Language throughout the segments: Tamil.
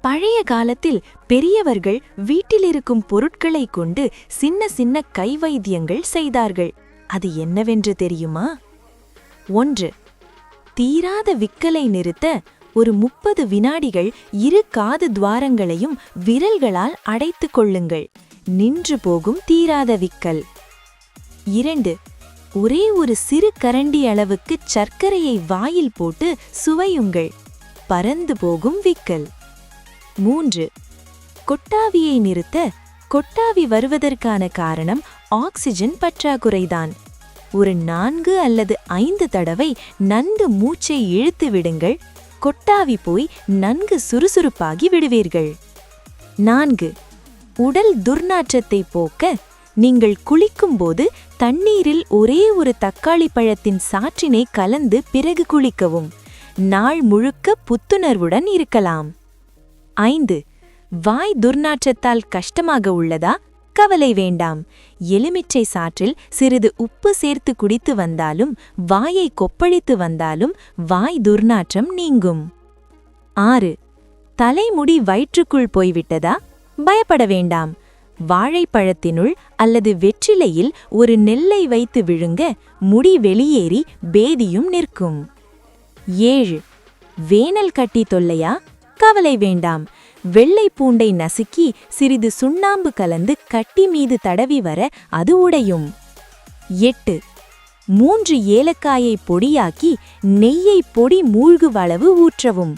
பழைய காலத்தில் பெரியவர்கள் வீட்டிலிருக்கும் பொருட்களை கொண்டு சின்ன சின்ன கைவைத்தியங்கள் செய்தார்கள். அது என்னவென்று தெரியுமா? ஒன்று தீராத விக்கலை நிறுத்த ஒரு முப்பது வினாடிகள் இரு காது துவாரங்களையும் விரல்களால் அடைத்துக் கொள்ளுங்கள். நின்று போகும் தீராத விக்கல். இரண்டு ஒரே ஒரு சிறு கரண்டி அளவுக்கு சர்க்கரையை வாயில் போட்டு சுவையுங்கள். பறந்து போகும் விக்கல். மூன்று. கொட்டாவியை நிறுத்த கொட்டாவி வருவதற்கான காரணம் ஆக்சிஜன் பற்றாக்குறைதான். ஒரு நான்கு அல்லது ஐந்து தடவை நன்கு மூச்சை இழுத்து விடுங்கள். கொட்டாவி போய் நன்கு சுறுசுறுப்பாகி விடுவீர்கள். நான்கு. உடல் துர்நாற்றத்தை போக்க நீங்கள் குளிக்கும்போது தண்ணீரில் ஒரே ஒரு தக்காளி பழத்தின் சாற்றினை கலந்து பிறகு குளிக்கவும். நாள் முழுக்க புத்துணர்வுடன் இருக்கலாம். ஐந்து. வாய் துர்நாற்றத்தால் கஷ்டமாக உள்ளதா? கவலை வேண்டாம். எலுமிச்சை சாற்றில் சிறிது உப்பு சேர்த்து குடித்து வந்தாலும் வாயை கொப்பளித்து வந்தாலும் வாய் துர்நாற்றம் நீங்கும். ஆறு. தலைமுடி வயிற்றுக்குள் போய்விட்டதா? பயப்பட வேண்டாம். வாழைப்பழத்தினுள் அல்லது வெற்றிலையில் ஒரு நெல்லை வைத்து விழுங்க முடி வெளியேறி பேதியும் நிற்கும். ஏழு. வேனல் கட்டி தொல்லையா? கவலை வேண்டாம். வெள்ளை பூண்டை நசுக்கி சிறிது சுண்ணாம்பு கலந்து கட்டி மீது தடவி வர அது உடையும். எட்டு. மூன்று ஏலக்காயை பொடியாக்கி நெய்யை பொடி மூழ்குவளவு ஊற்றவும்.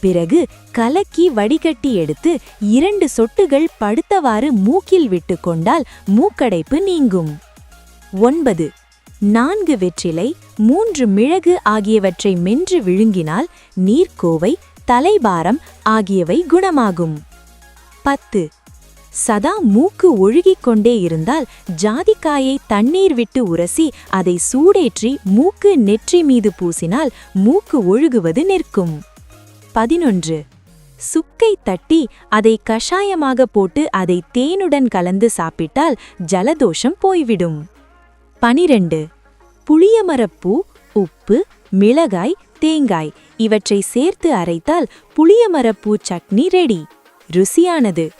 பிறகு கலக்கி வடிகட்டி எடுத்து இரண்டு சொட்டுகள் படுத்தவாறு மூக்கில் விட்டு கொண்டால் மூக்கடைப்பு நீங்கும். ஒன்பது. நான்கு வெற்றிலை மூன்று மிளகு ஆகியவற்றை மென்று விழுங்கினால் நீர்க்கோவை தலைபாரம் ஆகியவை குணமாகும். பத்து. சதா மூக்கு ஒழுகிக் கொண்டே இருந்தால் ஜாதிக்காயை தண்ணீர் விட்டு உரசி அதை சூடேற்றி மூக்கு நெற்றி மீது பூசினால் மூக்கு ஒழுகுவது நிற்கும். பதினொன்று. சுக்கை தட்டி அதை கஷாயமாக போட்டு அதை தேனுடன் கலந்து சாப்பிட்டால் ஜலதோஷம் போய்விடும். பனிரெண்டு. புளியமரப்பூ உப்பு மிளகாய் தேங்காய். இவற்றை சேர்த்து அரைத்தால் புளியமரப்பூ சட்னி ரெடி. ருசியானது.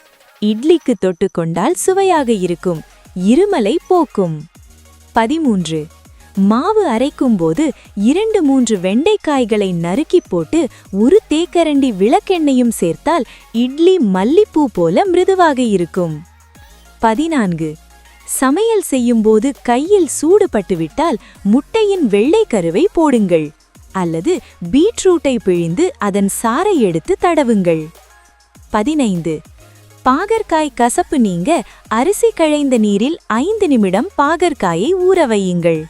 இட்லிக்கு தொட்டுக்கொண்டால் சுவையாக இருக்கும். இருமலை போக்கும். பதிமூன்று. மாவு அரைக்கும்போது இரண்டு மூன்று வெண்டைக்காய்களை நறுக்கிப் போட்டு ஒரு தேக்கரண்டி விளக்கெண்ணையும் சேர்த்தால் இட்லி மல்லிப்பூ போல மிருதுவாக இருக்கும். பதினான்கு. சமையல் செய்யும்போது கையில் சூடுபட்டுவிட்டால் முட்டையின் வெள்ளைக்கருவை போடுங்கள். அல்லது பீட்ரூட்டை பிழிந்து அதன் சாறை எடுத்து தடவுங்கள். பதினைந்து. பாகற்காய் கசப்பு நீங்க அரிசி கழைந்த நீரில் ஐந்து நிமிடம் பாகற்காயை ஊற வையுங்கள்.